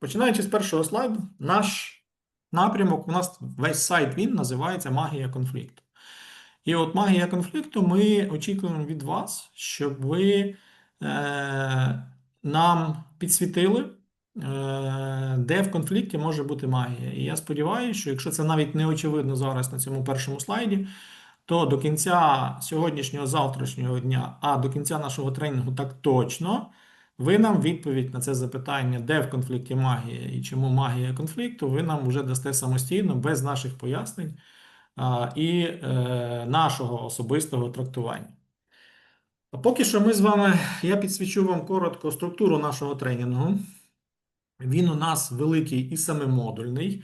починаючи з першого слайду, наш напрямок, у нас весь сайт він називається Магія конфлікту. І от магія конфлікту ми очікуємо від вас, щоб ви е, нам підсвітили, е, де в конфлікті може бути магія. І я сподіваюся, що якщо це навіть не очевидно зараз на цьому першому слайді, то до кінця сьогоднішнього, завтрашнього дня, а до кінця нашого тренінгу так точно, ви нам відповідь на це запитання, де в конфлікті магія і чому магія конфлікту, ви нам вже дасте самостійно, без наших пояснень а, і е, нашого особистого трактування. А поки що ми з вами, я підсвічу вам коротко структуру нашого тренінгу. Він у нас великий і семимодульний.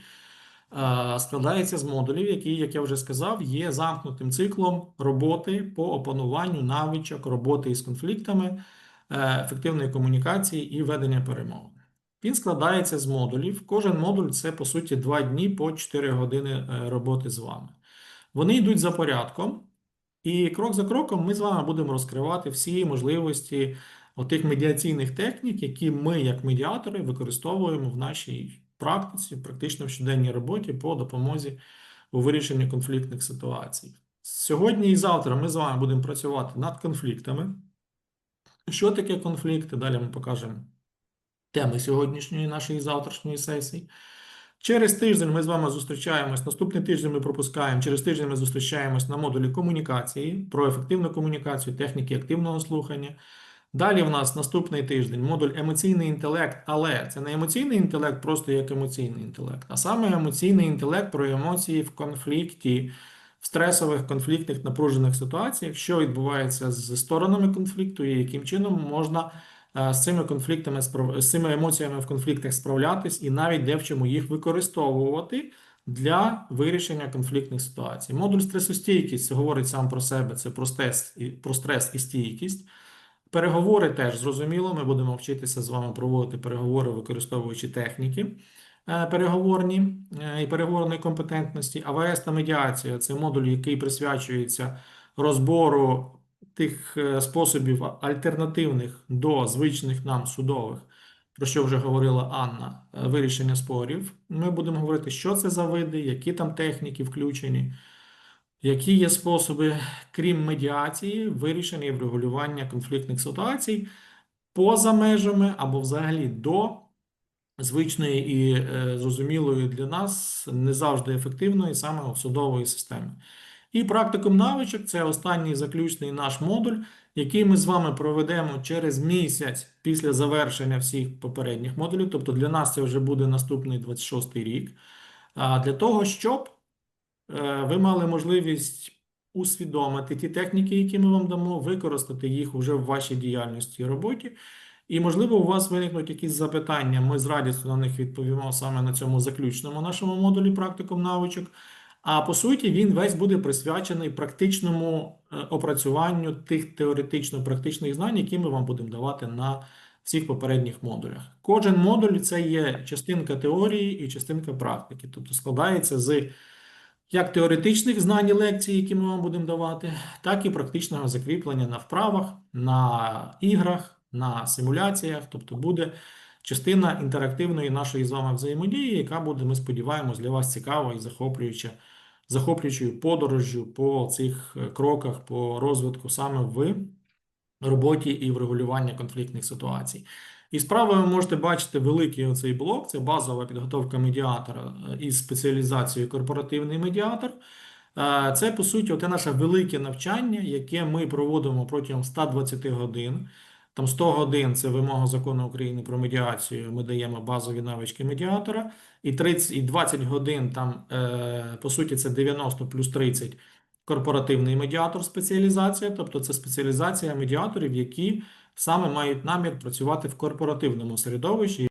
Е, Складається з модулів, які, як я вже сказав, є замкнутим циклом роботи по опануванню навичок роботи із конфліктами, ефективної комунікації і ведення перемовин. Він складається з модулів. Кожен модуль це, по суті, 2 дні по 4 години е, роботи з вами. Вони йдуть за порядком, і крок за кроком ми з вами будемо розкривати всі можливості отих медіаційних технік, які ми, як медіатори, використовуємо в нашій практиці, практично в щоденній роботі по допомозі у вирішенні конфліктних ситуацій. Сьогодні і завтра ми з вами будемо працювати над конфліктами. Що таке конфлікти? Далі ми покажемо теми сьогоднішньої нашої завтрашньої сесії. Через тиждень ми з вами зустрічаємось. Наступний тиждень ми пропускаємо. Через тиждень ми зустрічаємось на модулі комунікації про ефективну комунікацію, техніки активного слухання. Далі в нас наступний тиждень модуль емоційний інтелект, але це не емоційний інтелект, просто як емоційний інтелект, а саме емоційний інтелект про емоції в конфлікті, стресових, конфліктних, напружених ситуаціях, що відбувається з сторонами конфлікту і яким чином можна е, з цими конфліктами, з цими емоціями в конфліктах справлятись і навіть де в чому їх використовувати для вирішення конфліктних ситуацій. Модуль стресостійкість говорить сам про себе, це про стрес і, про стрес і стійкість. Переговори теж зрозуміло. Ми будемо вчитися з вами проводити переговори, використовуючи техніки переговорні е, і переговорної компетентності. АВС та медіація це модуль, який присвячується розбору тих е, способів альтернативних до звичних нам судових, про що вже говорила Анна, е, вирішення спорів. Ми будемо говорити, що це за види, які там техніки включені. Які є способи, крім медіації, вирішення і врегулювання конфліктних ситуацій поза межами або взагалі до звичної і е, зрозумілої для нас не завжди ефективної саме судової системи. І практикум навичок це останній заключний наш модуль, який ми з вами проведемо через місяць після завершення всіх попередніх модулів. Тобто для нас це вже буде наступний 26-й рік. Для того, щоб е, ви мали можливість усвідомити ті техніки, які ми вам дамо, використати їх вже в вашій діяльності і роботі. І, можливо, у вас виникнуть якісь запитання. Ми з радістю на них відповімо саме на цьому заключному нашому модулі практикум навичок. А по суті, він весь буде присвячений практичному е, опрацюванню тих теоретично-практичних знань, які ми вам будемо давати на всіх попередніх модулях. Кожен модуль це є частинка теорії і частинка практики, тобто складається з як теоретичних знань і лекцій, які ми вам будемо давати, так і практичного закріплення на вправах, на іграх, на симуляціях. Тобто буде частина інтерактивної нашої з вами взаємодії, яка буде, ми сподіваємось, для вас цікава і захоплююча, захоплюючою подорожжю по цих е, кроках, по розвитку саме в роботі і врегулювання конфліктних ситуацій. І справа ви можете бачити великий оцей блок, це базова підготовка медіатора е, із спеціалізацією корпоративний медіатор. Е, Це, по суті, оте наше велике навчання, яке ми проводимо протягом 120 годин. Там 100 годин це вимога закону України про медіацію. Ми даємо базові навички медіатора, і 30, і 20 годин там, е, по суті, це 90 плюс 30 корпоративний медіатор спеціалізація, тобто це спеціалізація медіаторів, які саме мають намір працювати в корпоративному середовищі.